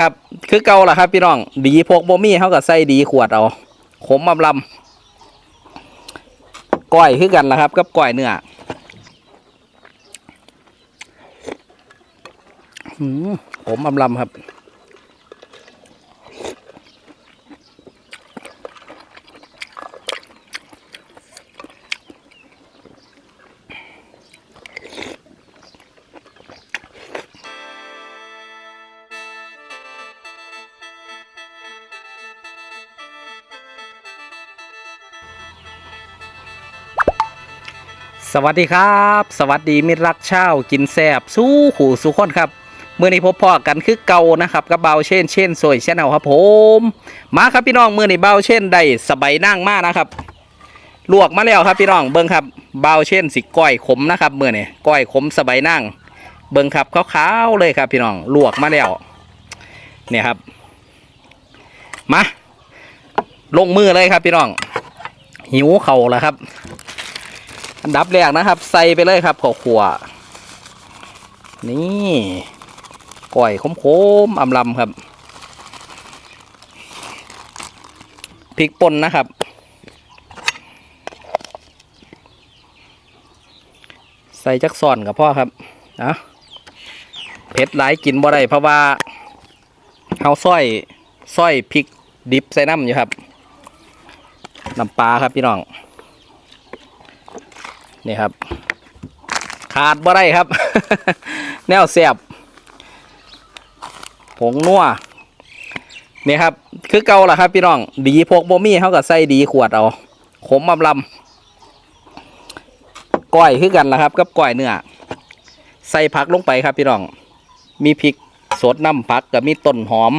ครับ คือเก่าล่ะครับ พี่น้อง ดีพกบ่มีเขาก็ใส่ดีขวดเอาขมลำลำก้อยคือกันล่ะครับ กับก้อยเนื้อหืมขมอำลำครับ สวัสดีครับ สวัสดีมิตรรักเช่ากินแซบสู้ขู่สู้คนครับเมื่อนี้พบพ่อกันคือเก่านะครับกับเบาเช่นเช่นสวยเช่นเอาครับผมมาครับพี่น้องเมื่อนี้เบาเช่นได้สบายนั่งมากนะครับ ลวกมาแล้วครับพี่น้องเบิ้งครับเบาเช่นสิก้อยขมนะครับเมื่อนี้ก้อยขมสบายนั่ง เบิ้งครับขาวๆเลยครับพี่น้องลวกมาแล้วเนี่ยครับมาลงมือเลยครับพี่น้องหิวเข่าแล้วครับ อันดับแรกนะครับ ใส่ไปเลยครับข้าวขัวนี่ก้อยขมๆอำลำครับพริกป่นนะครับ ใส่จักซอนกับพ่อครับนะเผ็ดหลายกินบ่ได้เพราะว่าเฮาซ้อยซ้อยพริกดิบใส่น้ำอยู่ครับน้ำปลาครับพี่น้อง นี่ครับ ขาดบ่ได้ครับ แนวเสียบผงนัวนี่ครับ คือเก่าล่ะครับพี่น้อง ดีพกบ่มีเขาก็ใส่ดีขวดเอาขมอำลำก้อยคือกันล่ะครับ กับก้อยเนื้อใส่ผักลงไปครับพี่น้อง มีพริกสดน้ำผักกับมีต้นหอม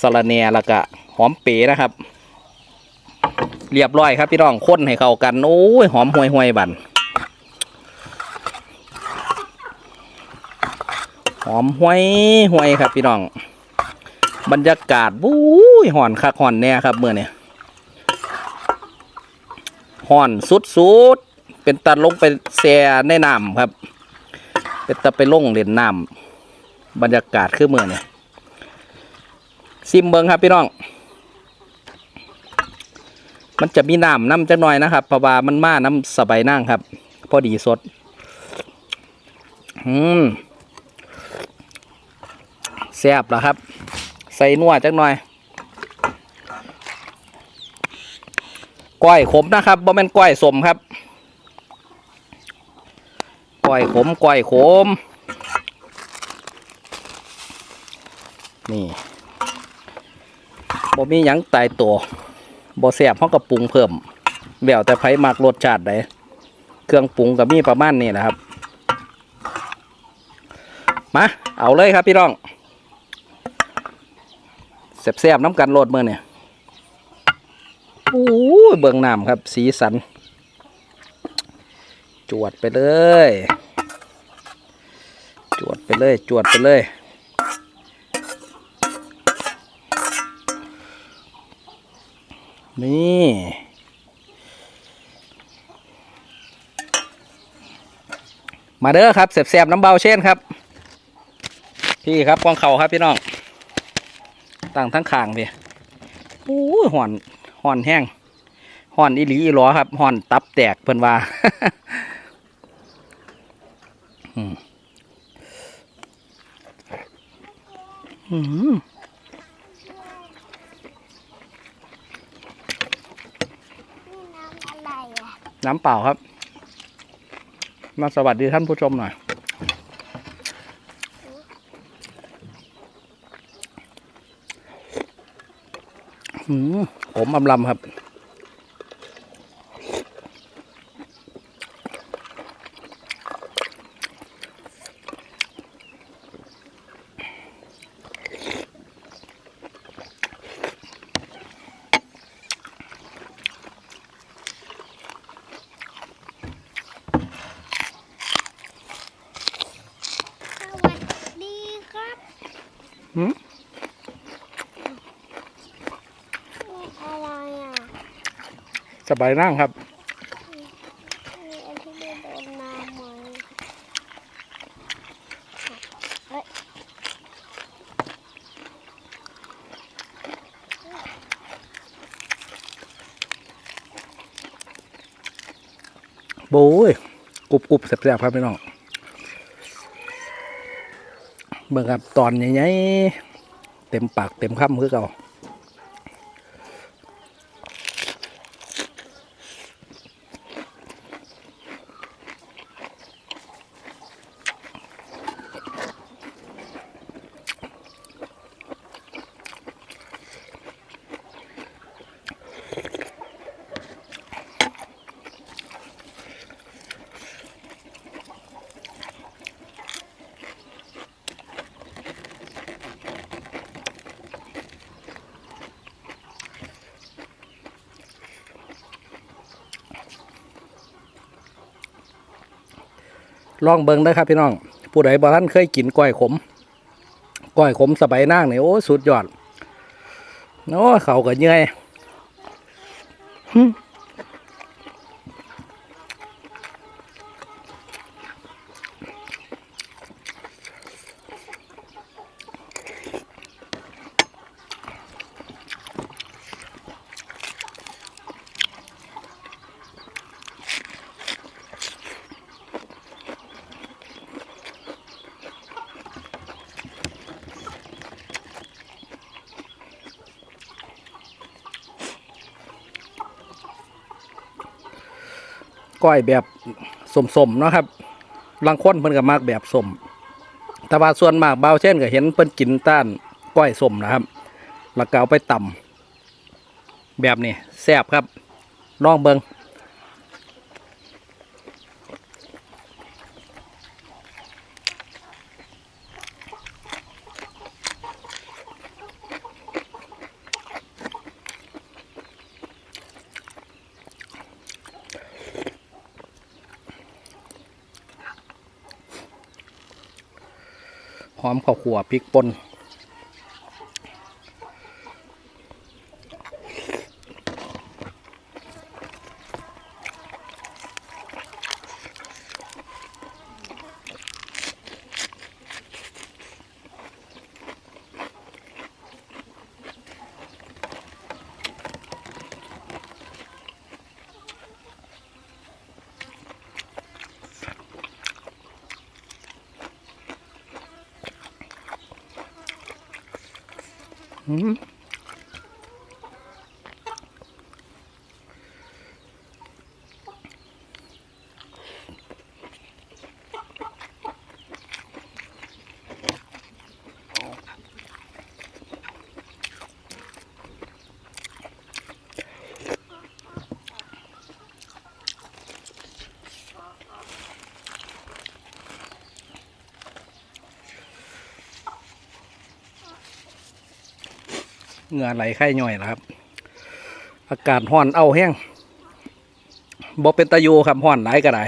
สะระแหน่แล้วก็หอมเป๋นะครับ เรียบร้อยครับพี่น้องค้นให้เข้ากันโอ้ยหอมห่วยห่วยบันหอมห่วยห่วยครับพี่น้อง บรรยากาศบู้ยห่อนคักห่อนแน่ครับเมื่อเนี่ยห่อนสุดๆเป็นตาลงไปแช่ในน้ำครับ เป็นตาไปลงเล่นน้ำบรรยากาศคือเมื่อเนี่ยซิมเบิงครับพี่น้อง มันจะมีน้ำน้ำจักหน่อยนะครับเพราะว่ามันมาน้ำสบายนั่งครับ พอดีสด อืมแซ่บแล้วครับ ใส่นัวจักหน่อยก้อยขมนะครับบ่แม่นก้อยสมครับก้อยขมก้อยขม นี่บ่มีหยังตายตัว บ่แซ่บเพรากับปรุงเพิ่มแล้วแต่ไผมักรสชาติใดเครื่องปรุงก็มีประมาณนี้นะครับ มาเอาเลยครับพี่น้องแซ่บๆน้ำกันโลดเมื่อเนี่ยโอ้ยเบิ่งน้ำครับ สีสัน จวดไปเลย จวดไปเลย จวดไปเลย นี่ มาเด้อครับเสียบๆน้ำเบาเช่นครับ พี่ครับกองเข่าครับพี่น้องตั้งทั้งขางพี่โอ้ยห่อนห่อนแห้งห่อนอีหลีอีหลอครับห่อนตับแตกเพิ่นว่าอืมอืม นี่น้ำอะไรอะ น้ำเปล่าครับ มาสวัสดีท่านผู้ชมหน่อยหืมผมอำลำครับ สบายน้งครับโบ้ยกรุบกรุบแสบๆครับพี่น้องเบิ่งครับตอนใหญ่ๆเต็มปากเต็มคำคือเรา ลองเบิ้งนะครับพี่น้อง ผู้ใดบ่ท่านเคยกินก้อยขมก้อยขมสบายนางเนี่ยโอ้สุดยอดโอ้เขาก็เหนื่อย ก้อยแบบสมๆเนาะครับลังค้นเพิ่นก็มักแบบสมแต่ว่าส่วนมากเบาวเช่นก็เห็นเพิ่นกินต้านก้อยสมนะครับแล้วก็เอาไปตำแบบนี้แซ่บครับลองเบิง หอมข้าวขัวพริกป่น อื เหงื่อไหลไข้ย่อยนะครับ อากาศห่อนเอาแห้งบ่เป็นตะยูครับห่อนไหลก็ได้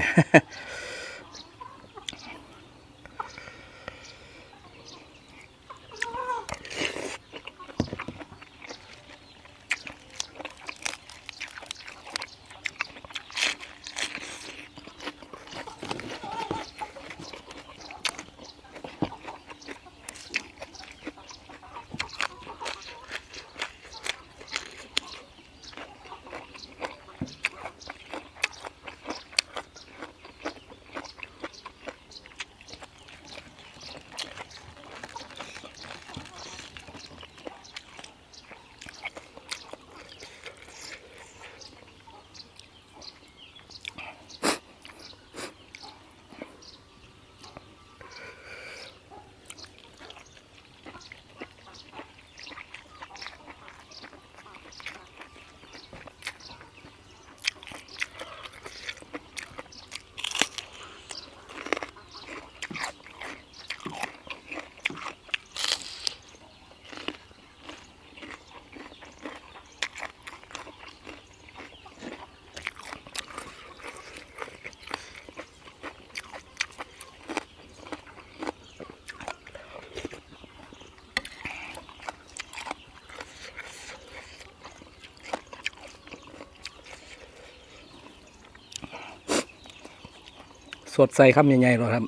สดใสคำใหญ่ๆเลยครับ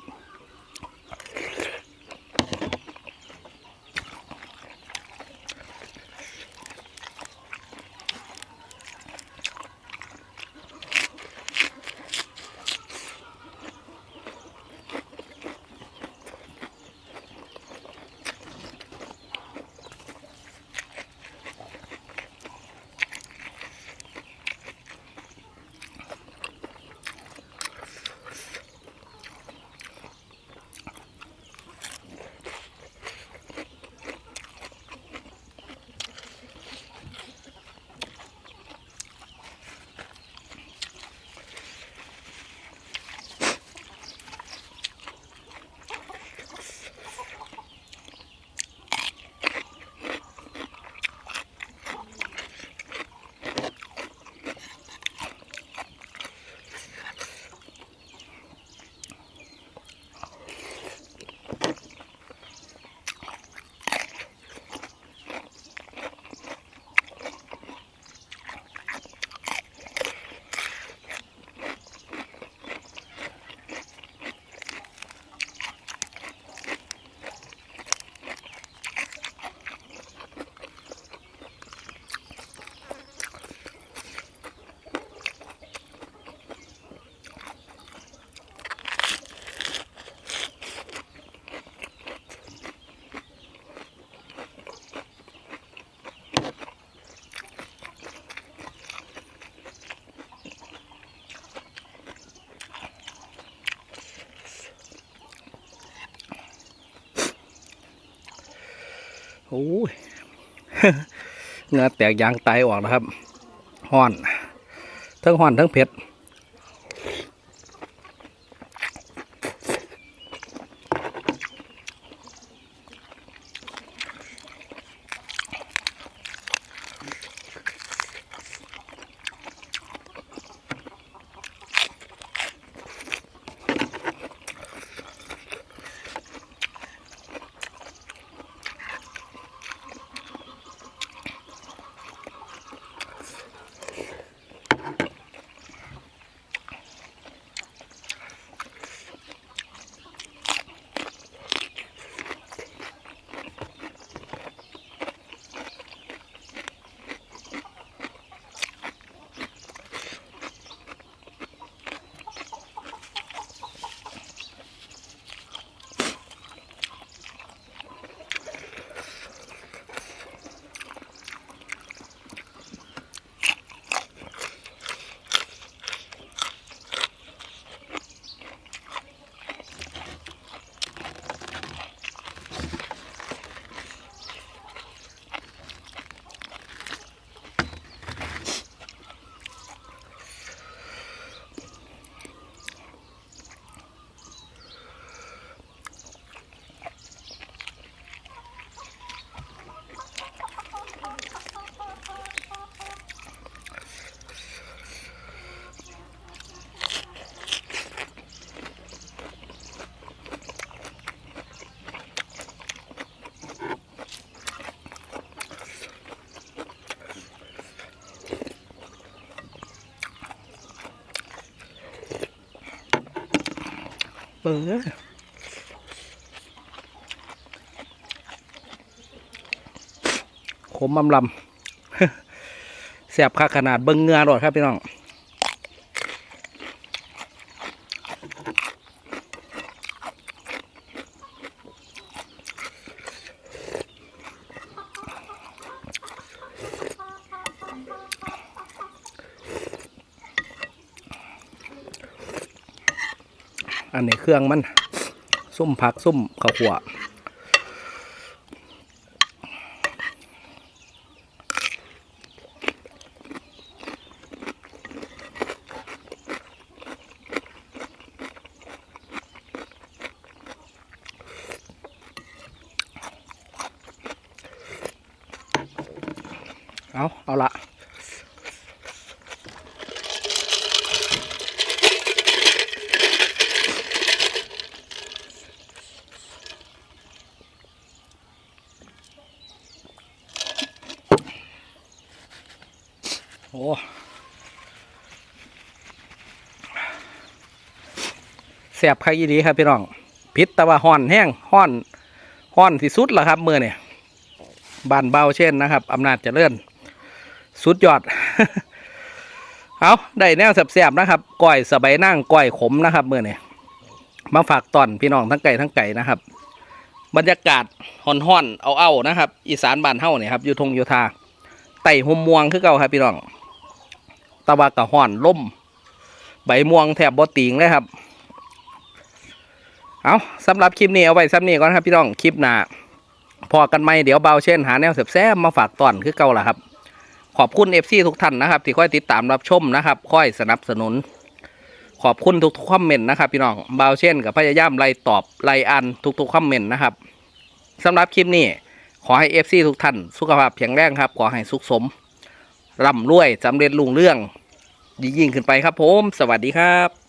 อ้ยเนื้อแตกยางไตออกนะครับห่อน ทั้งห่อนทั้งเผ็ด เปิดขมลำลำแสบค่าขนาดเบิ้งเหงือรดครับพี่น้อง อันนี้เครื่องมันซุ่มผักซุ่มข้าวขัวเอาเอาละ แสบคักอีดีครับพี่น้องพิษแต่ว่าห่อนแห้งห่อนห่อนที่สุดละครับมือเนี่ยบานเบาเช่นนะครับอำนาจเจริญสุดยอด เอาได้แนวแสบๆนะครับก้อยสบายนั่งก้อยขมนะครับมือเนี่ยมาฝากตอนพี่น้องทั้งไก่ทั้งไก่นะครับ บรรยากาศห่อนๆเอาๆนะครับ อีสานบ้านเฮาเนี่ยครับอยู่ทงอยู่ทาไต่หมม่วงคือเก่าครับพี่น้องตะวากะห่อนล่มใบม่วงแถบบ่ติงเลยครับ เอาสำหรับคลิปนี้เอาไว้ซ้ำนี้ก่อนครับพี่น้องคลิปหน้าพอกันไหมเดี๋ยวเบาเช่นหาแนวแซ่บๆมาฝากตอนคือเก่าล่ะครับ ขอบคุณเอฟซีทุกท่านนะครับ ที่คอยติดตามรับชมนะครับคอยสนับสนุน ขอบคุณทุกๆคอมเมนต์นะครับพี่น้องเบาเช่นกับพยายามไล่ตอบไล่อันทุกๆคอมเมนต์นะครับสำหรับคลิปนี้ขอให้เอฟซีทุกท่านสุขภาพแข็งแรงครับ ขอให้สุขสมร่ำรวยสำเร็จลุงเรื่องยิ่งขึ้นไปครับผม สวัสดีครับ